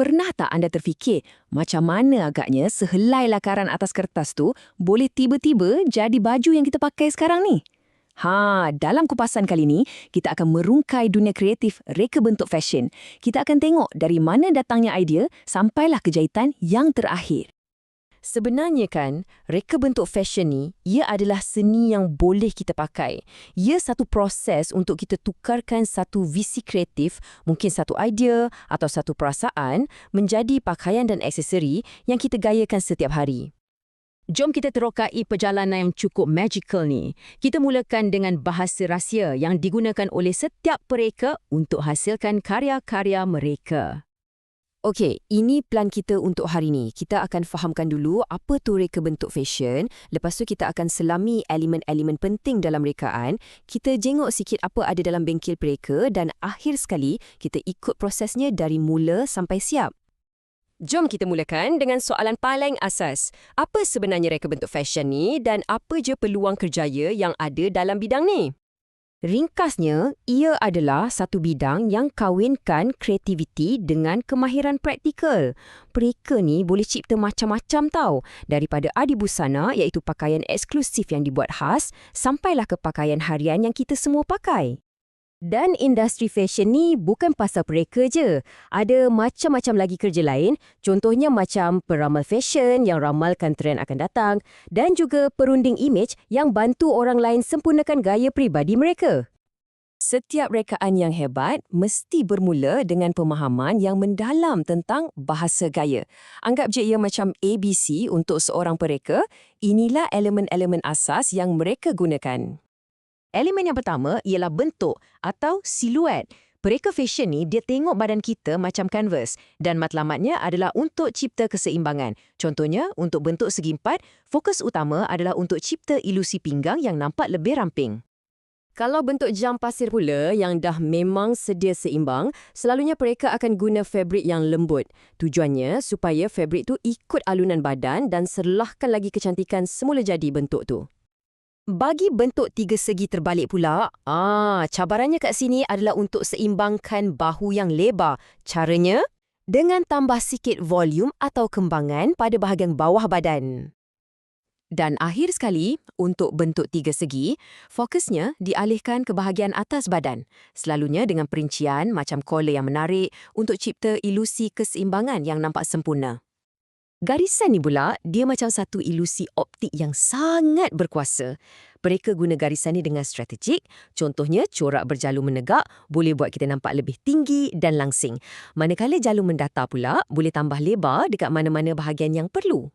Pernah tak anda terfikir macam mana agaknya sehelai lakaran atas kertas tu boleh tiba-tiba jadi baju yang kita pakai sekarang ni? Ha, dalam kupasan kali ni, kita akan merungkai dunia kreatif reka bentuk fashion. Kita akan tengok dari mana datangnya idea sampailah kejahitan yang terakhir. Sebenarnya kan, reka bentuk fashion ni, ia adalah seni yang boleh kita pakai. Ia satu proses untuk kita tukarkan satu visi kreatif, mungkin satu idea atau satu perasaan, menjadi pakaian dan aksesori yang kita gayakan setiap hari. Jom kita terokai perjalanan yang cukup magical ni. Kita mulakan dengan bahasa rahsia yang digunakan oleh setiap mereka untuk hasilkan karya-karya mereka. Okey, ini plan kita untuk hari ini. Kita akan fahamkan dulu apa tu reka bentuk fashion. Lepas tu kita akan selami elemen-elemen penting dalam rekaan. Kita jenguk sikit apa ada dalam bengkel pereka dan akhir sekali kita ikut prosesnya dari mula sampai siap. Jom kita mulakan dengan soalan paling asas. Apa sebenarnya reka bentuk fashion ni dan apa je peluang kerjaya yang ada dalam bidang ni? Ringkasnya, ia adalah satu bidang yang kawinkan kreativiti dengan kemahiran praktikal. Mereka ni boleh cipta macam-macam tau. Daripada adi busana iaitu pakaian eksklusif yang dibuat khas, sampailah ke pakaian harian yang kita semua pakai. Dan industri fashion ni bukan pasal mereka je. Ada macam-macam lagi kerja lain, contohnya macam peramal fashion yang ramalkan trend akan datang dan juga perunding image yang bantu orang lain sempurnakan gaya pribadi mereka. Setiap rekaan yang hebat mesti bermula dengan pemahaman yang mendalam tentang bahasa gaya. Anggap je ia macam ABC untuk seorang pereka, inilah elemen-elemen asas yang mereka gunakan. Elemen yang pertama ialah bentuk atau siluet. Pereka fashion ni dia tengok badan kita macam kanvas dan matlamatnya adalah untuk cipta keseimbangan. Contohnya, untuk bentuk segi empat, fokus utama adalah untuk cipta ilusi pinggang yang nampak lebih ramping. Kalau bentuk jam pasir pula yang dah memang sedia seimbang, selalunya mereka akan guna fabrik yang lembut. Tujuannya supaya fabrik tu ikut alunan badan dan serlahkan lagi kecantikan semula jadi bentuk tu. Bagi bentuk tiga segi terbalik pula, ah, cabarannya kat sini adalah untuk seimbangkan bahu yang lebar. Caranya? Dengan tambah sikit volume atau kembangan pada bahagian bawah badan. Dan akhir sekali, untuk bentuk tiga segi, fokusnya dialihkan ke bahagian atas badan, selalunya dengan perincian macam collar yang menarik untuk cipta ilusi keseimbangan yang nampak sempurna. Garisan ni pula, dia macam satu ilusi optik yang sangat berkuasa. Mereka guna garisan ni dengan strategik. Contohnya, corak berjalur menegak boleh buat kita nampak lebih tinggi dan langsing. Manakala jalur mendatar pula, boleh tambah lebar dekat mana-mana bahagian yang perlu.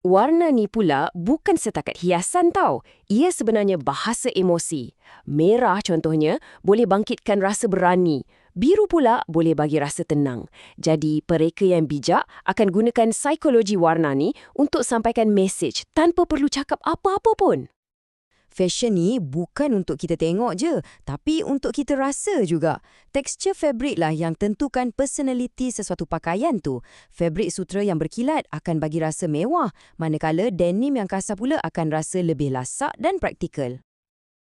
Warna ni pula bukan setakat hiasan tau. Ia sebenarnya bahasa emosi. Merah contohnya boleh bangkitkan rasa berani. Biru pula boleh bagi rasa tenang. Jadi, mereka yang bijak akan gunakan psikologi warna ni untuk sampaikan mesej tanpa perlu cakap apa-apa pun. Fashion ni bukan untuk kita tengok je, tapi untuk kita rasa juga. Tekstur fabrik lah yang tentukan personality sesuatu pakaian tu. Fabrik sutra yang berkilat akan bagi rasa mewah, manakala denim yang kasar pula akan rasa lebih lasak dan praktikal.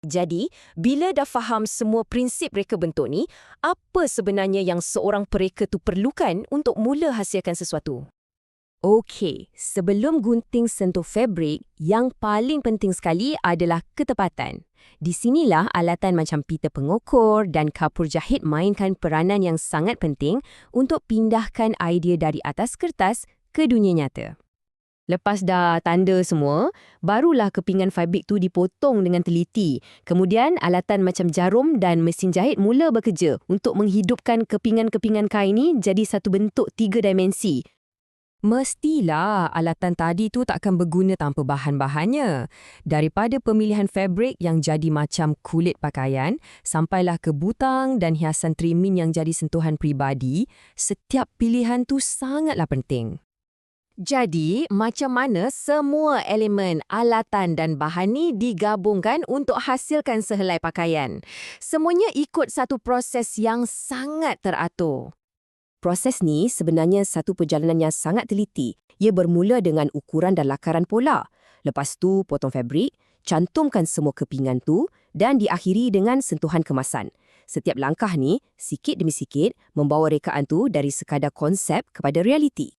Jadi, bila dah faham semua prinsip reka bentuk ni, apa sebenarnya yang seorang pereka tu perlukan untuk mula hasilkan sesuatu? Okey, sebelum gunting sentuh fabrik, yang paling penting sekali adalah ketepatan. Di sinilah alatan macam pita pengukur dan kapur jahit mainkan peranan yang sangat penting untuk pindahkan idea dari atas kertas ke dunia nyata. Lepas dah tanda semua, barulah kepingan fabrik tu dipotong dengan teliti. Kemudian alatan macam jarum dan mesin jahit mula bekerja untuk menghidupkan kepingan-kepingan kain ni jadi satu bentuk tiga dimensi. Mestilah alatan tadi tu takkan berguna tanpa bahan-bahannya. Daripada pemilihan fabrik yang jadi macam kulit pakaian, sampailah ke butang dan hiasan trimming yang jadi sentuhan pribadi, setiap pilihan tu sangatlah penting. Jadi, macam mana semua elemen, alatan dan bahan ni digabungkan untuk hasilkan sehelai pakaian? Semuanya ikut satu proses yang sangat teratur. Proses ni sebenarnya satu perjalanan yang sangat teliti. Ia bermula dengan ukuran dan lakaran pola. Lepas tu, potong fabrik, cantumkan semua kepingan tu dan diakhiri dengan sentuhan kemasan. Setiap langkah ni, sikit demi sikit, membawa rekaan tu dari sekadar konsep kepada realiti.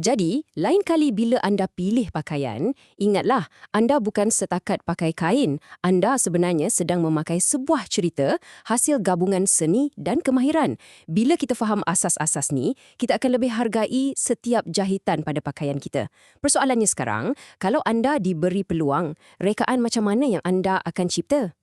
Jadi, lain kali bila anda pilih pakaian, ingatlah anda bukan setakat pakai kain. Anda sebenarnya sedang memakai sebuah cerita hasil gabungan seni dan kemahiran. Bila kita faham asas-asas ni, kita akan lebih hargai setiap jahitan pada pakaian kita. Persoalannya sekarang, kalau anda diberi peluang, rekaan macam mana yang anda akan cipta?